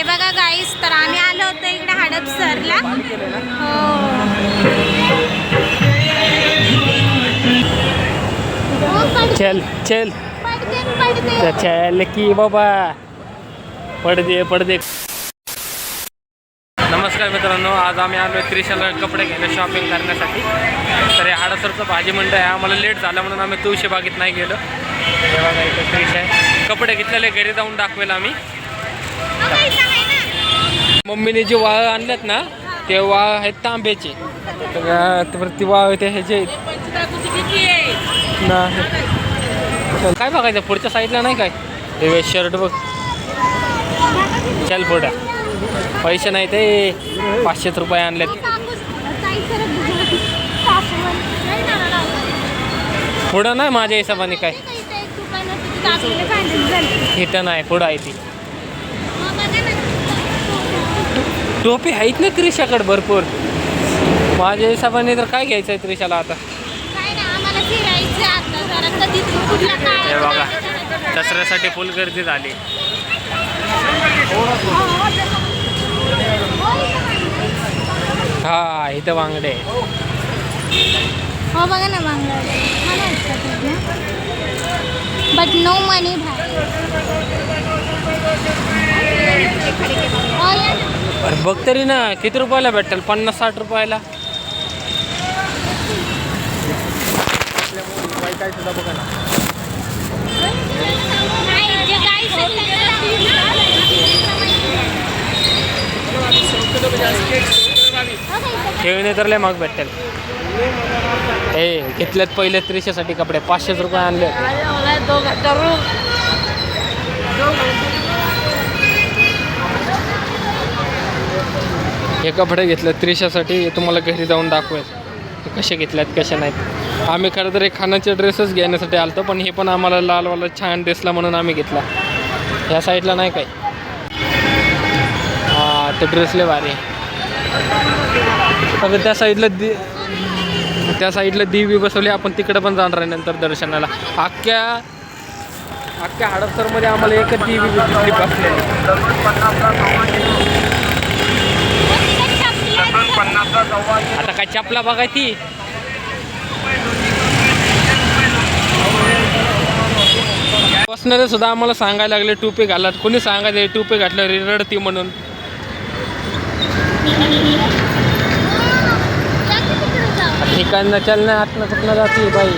हे बघा गाईस तर आम्ही आलो होतो इकडे हडपसरला हो हो, पड- चल. चल चल की बाबा. पडदे पडदे. नमस्कार मित्रांनो आज आम्ही आलो आहे त्रिशाला कपडे घ्यायला शॉपिंग करण्यासाठी. तर हे हाडसरचं भाजी मंडळ आहे. आम्हाला लेट झालं म्हणून आम्ही तुळशी बागेत नाही गेलो. हे बघा इथं त्रिश आहे. कपडे घेतलेले घरी जाऊन दाखवेल आम्ही. आहे मम्मीने जे वाळ आणलेत ना ते वाळ आहेत तांब्याचे. तर ती वाळ ते ह्याचे. नाही. काय बघायचं पुढच्या साईडला नाही काय? हे शर्ट बघ. चल पुढं. पैसे नाही ते. पाचशेच रुपये आणलेत. पुढं नाही माझ्या हिशोबाने काय. इथं नाही पुढं आहे ती. टोपी आहेत ना त्रिशाकडे भरपूर. माझ्या हिशोबाने तर काय घ्यायचं आहे त्रिशाला आता? हे बघा दसऱ्यासाठी फुल गर्दी झाली. हा इथं वांगडे. हो बघा ना बांगला बट नो मनी भाई अरे बघ तरी ना किती रुपयाला भेटेल? पन्नास साठ रुपयाला? खेळणे तर लय महाग भेटेल हे घेतल्यात पहिले त्रिशेसाठी कपडे पाचशेच रुपये आणले. हे कपडे घेतले त्रिशासाठी हे तुम्हाला घरी जाऊन दाखवेल. कसे घेतल्यात कसे नाहीत. आम्ही खरं तर एक खानाचे ड्रेसच घेण्यासाठी आलतो पण हे पण आम्हाला लालवाला छान ड्रेसला म्हणून आम्ही घेतला. ह्या साईडला नाही काय हां ते ड्रेसले भारी. अगं त्या साईडला दि त्या साईडला दिवी बसवली आपण तिकडं पण जाणार आहे नंतर दर्शनाला. अख्ख्या अख्ख्या हडपसरमध्ये आम्हाला एकच दिवी दिसली बसलेली. आता काय चपला बघाय ती बसणारे सुद्धा आम्हाला सांगायला लागले टोपे घालत. कोणी सांगायचे टोपे घातलं रडती म्हणून. ठिकाण चल ना आतनं कुठनं जाते बाई.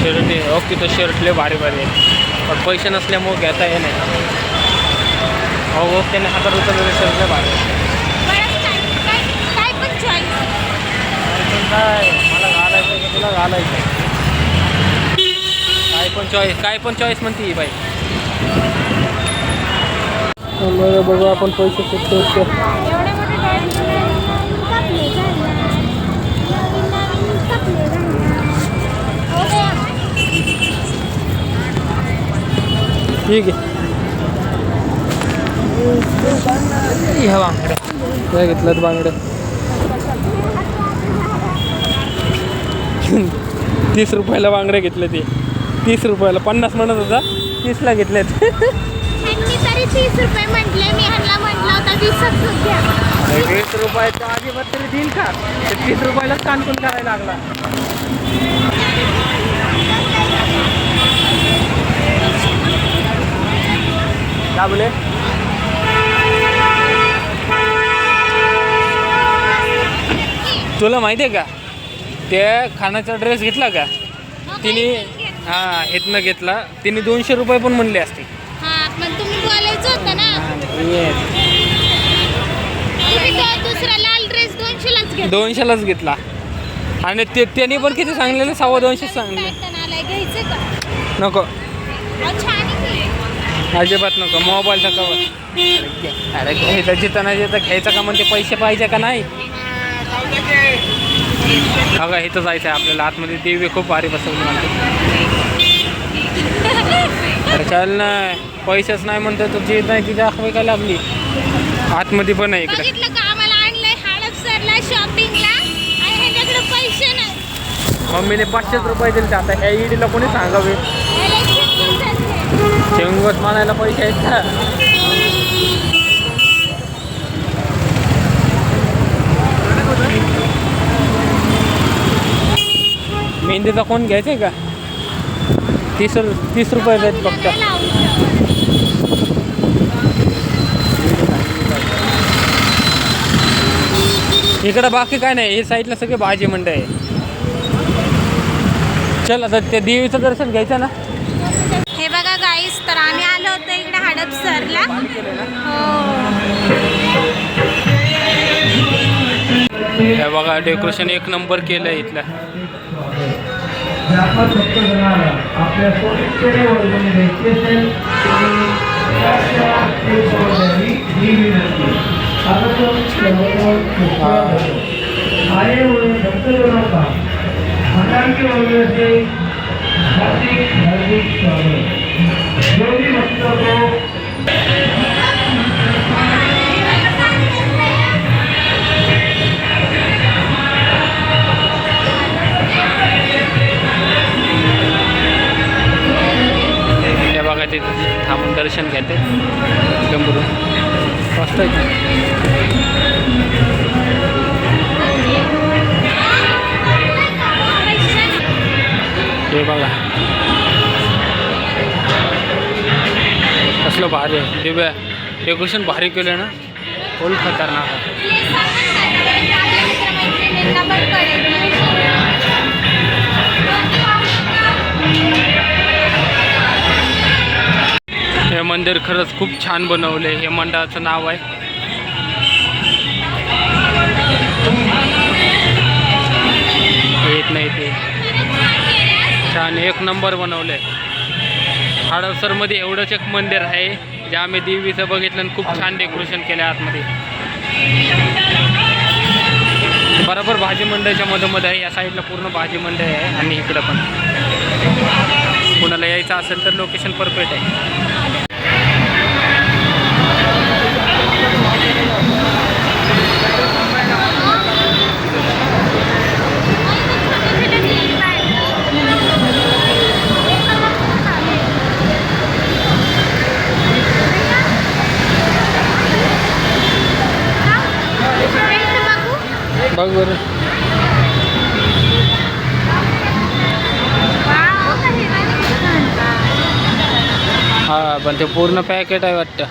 शर्ट ओके तो शर्ट लय भारी भारी आहे. पण पैसे नसल्यामुळे घेता येणार हो हो त्याने हजार रुपये भारी आहे. काय मला घालायचं आहे तुला घालायचं? काय पण चॉईस काय पण चॉईस म्हणते ही बाई. बघू बघू आपण पैसे मोठे कापले ठीक आहे. ह्या बांगड्या घेतल्यात बांगड्या तीस रुपयाला बांगड्या घेतले ते. तीस रुपयाला. पन्नास म्हणत होता. तीसला घेतल्यात तरी तीस रुपये म्हटले. मी ह्यांना म्हटलं होतं वीसच घ्या वीस रुपयाचा अजिबात तरी देईल का? ते तीस रुपयालाच कानकून करायला लागला. काय बोले तुला माहिती आहे का? ते खानाचा ड्रेस घेतला का? तिने हां इथनं घेतला. तिने दोनशे रुपये पण म्हणले असते. हा पण तुम्ही बोलायचं होतं ना. Yes. तुम्ही तो दुसरा लाल ड्रेस दोनशेलाच घेतला. दोनशेलाच घेतला. आणि ते त्यांनी पण किती सांगलेलं? सव्वा दोनशे सांगले पॅटर्न आलाय घ्यायचं का? नको. अहो, छान आहे की. अजिबात नको. मोबाईलचा कवर अरे घ्यायचं जिथं नाही जिथं घ्यायचं का म्हणते पैसे पाहिजे का नाही? बघा इथं जायचं आहे आपल्याला. आतमध्ये देवी खूप भारी बसवली म्हणते अरे चल ना पैसेच नाही म्हणतो जी नाही ती दाखवाय का लागली? आतमध्ये पण आहे इकडे. मम्मीने पाचशेच रुपये दिले आता ह्या ईडीला कोणी सांगावे. रंगवत मानायला पैसे आहेत का? मेहंदीचा कोण घ्यायचा आहे का? तीस रु तीस रुपये आहेत फक्त. इकडं बाकी काय नाही हे साईडला सगळे भाजी मंडळ आहे. चल आता त्या देवीचं दर्शन घ्यायचं ना? हे बघा गाईस तर आम्ही आलो होतो इकडे हडपसरला हो. हे बघा डेकोरेशन एक नंबर केलं आहे. व्यापार फक्त आपल्या सोयीस्कर वर्गणी घ्यायचे असेल ही विनंती. आता तो सर्वत्र मोकळा होतो. आहे हार्दिक हार्दिक स्वागत. जो भी म्हणतो तो कसलं भारी आहे. दिव्या डेकोरेशन भारी केलं ना. फुल खतरनाक हे मंदिर खरंच खूप छान बनवले हे मंडळाचं नाव आहे. एक नंबर बनवलं. आहे हडपसरमध्ये एवढंच एक मंदिर आहे जे आम्ही देवीचं बघितलं आणि खूप छान डेकोरेशन केलं आहे आतमध्ये. बरोबर भाजी मंडईच्या मधोमध आहे या साईडला पूर्ण भाजी मंडई आहे आणि इकडं पण. कुणाला यायचं असेल तर लोकेशन परफेक्ट आहे. पण ते पूर्ण पॅकेट आहे वाटतं.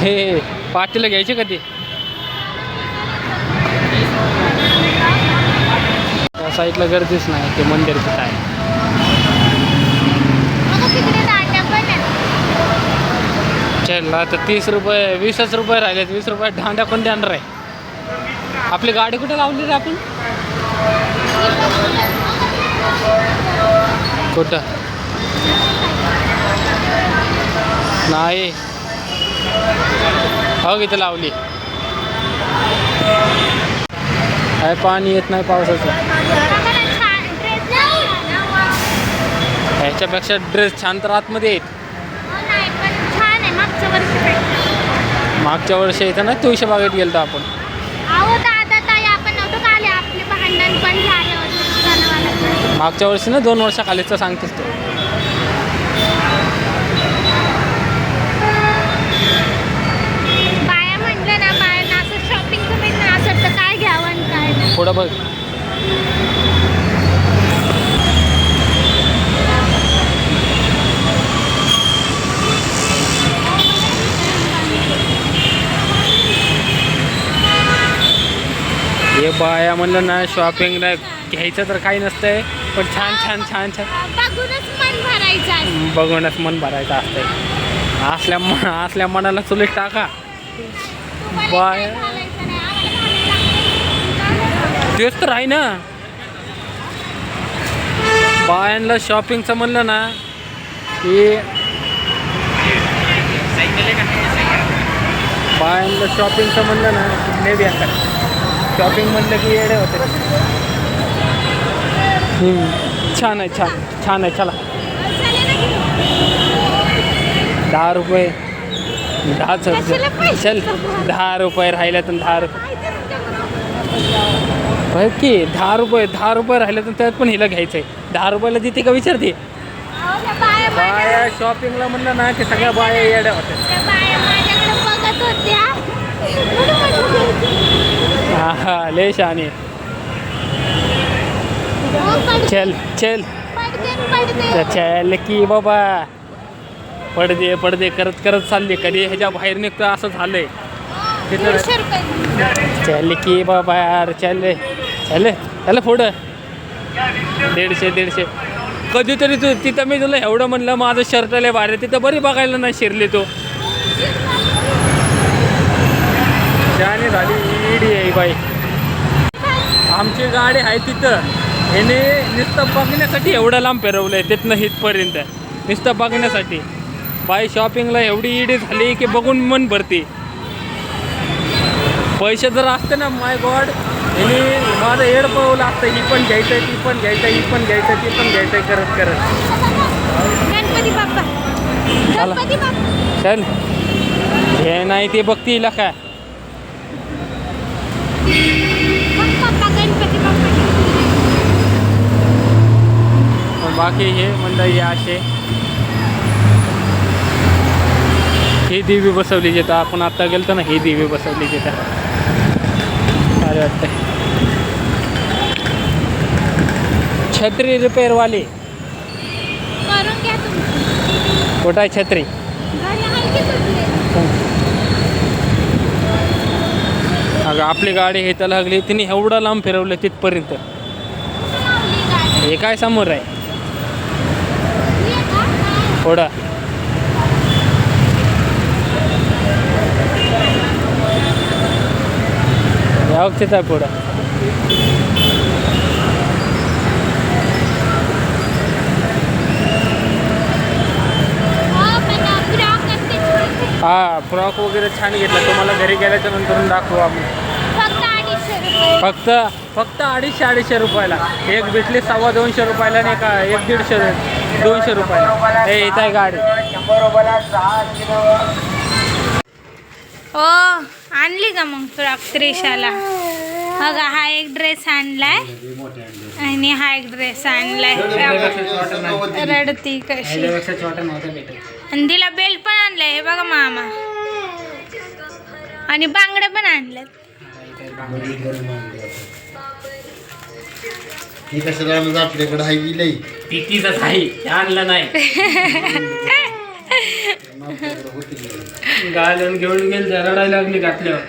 हे पाटीला घ्यायचे का ते? त्या साईडला गर्दीच नाही ते मंदिर कुठं आहे? चल आता तीस रुपये वीसच रुपये राहिलेत. वीस रुपये ढांड्या पण देणार आहे? आपली गाडी कुठे लावली रे आपण? कुठं? नाही. हो इथं लावली. काय पाणी येत नाही पावसाचं. ह्याच्यापेक्षा ड्रेस छान तर आतमध्ये येत. मागच्या वर्षी येतं ना तुळशी बागेत गेलतो आपण अहो दादा ताई आपण नव्हतं का आले आपले भांडण पण झाले होते दुकानवाल्याचं. मागच्या वर्षी ना दोन वर्षाखालीचं सांगतेस तू. बाया म्हटलं ना असं शॉपिंग तुम्ही ना असं तर काय घ्यावं आणि काय नाही. पुढं बघ. हे बाया म्हणलं ना शॉपिंग नाही घ्यायचं तर काही नसतंय. पण छान छान छान छान. बघूनच मन भरायचं. बघूनच मन भरायचं असतंय. असल्या असल्या मनाला चुलीत टाका. बाया. तेच तर आहे ना. बायांना शॉपिंगचं म्हणलं ना की बायांना शॉपिंगचं म्हणलं ना की बेकार शॉपिंग म्हणलं की येडे होते. छान आहे छान. छान आहे चला. दहा रुपये. पैसे? चल. दहा रुपये राहिले तर दहा रुपये. की दहा रुपये दहा रुपये राहिले तर त्यात पण हिला घ्यायचं आहे दहा रुपयाला देते का विचारते? बाया शॉपिंगला म्हणलं ना की सगळ्या बाया येड्या होत्या. त्या बाया माझ्याकडे बघत चल चल. चल की बाबा. पडदे पडदे करत करत चालले. कधी ह्याच्या बाहेर निघतं असं झालंय. चल की बाबा यार चल चल चल पुढं. दीडशे दीडशे. कधीतरी तू तिथं मी तुला एवढं म्हणलं माझं शर्ट लय भारी तिथं बरी बघायला नाही शिरली तू. झाली इडी आहे बाई. आमची गाडी आहे तिथं. ह्याने नुसतं बघण्यासाठी एवढं लांब फिरवलं आहे तिथनं इथपर्यंत. नुसतं बघण्यासाठी. बाई शॉपिंगला एवढी इडी झाली की बघून मन भरते. पैसे जर असते ना माय गॉड ह्याने माझं एड पळवलं असतं ही पण घ्यायचं ती पण घ्यायचं ही पण घ्यायचं ती पण घ्यायचं करत करत. चल. हे नाही ते बघतील काय मग बाप्पा गणपती बाप्पा पण बाकी हे मंडळी असे. ही देवी बसवली जिथं आपण आत्ता गेलतो ना ही देवी बसवली जिथं. अरे वाटतं छत्री रिपेअरवाली. कुठं आहे छत्री? अगं आपली गाडी हे लागली. तिने एवढं लांब फिरवलं तिथपर्यंत. हे काय समोर आहे? थोडा. या वक्तीच आहे पुढं. हा फ्रॉक वगैरे छान घेतला. तुम्हाला घरी गेल्याच्यानंतर दाखवू आम्ही. फक्त फक्त अडीचशे अडीचशे रुपयाला. एक भेटली सव्वा दोनशे रुपयाला नाही का एक दीडशे दोनशे रुपयाला. हे इथं आहे गाडी. हो आणली का मग फ्रॉक त्रिशाला? बघा हा एक ड्रेस आणलाय. आणि हा एक ड्रेस आणलाय. रडती कशी. आणि तिला बेल्ट पण आणलाय हे बघा मामा. आणि बांगड्या पण आणल्यात. ही कशाला आणलं आपल्याकडे हाय की लई? तिथीच आहे. आणलं नाही. गायला घेऊन गेल रडायला लागली घातल्यावर.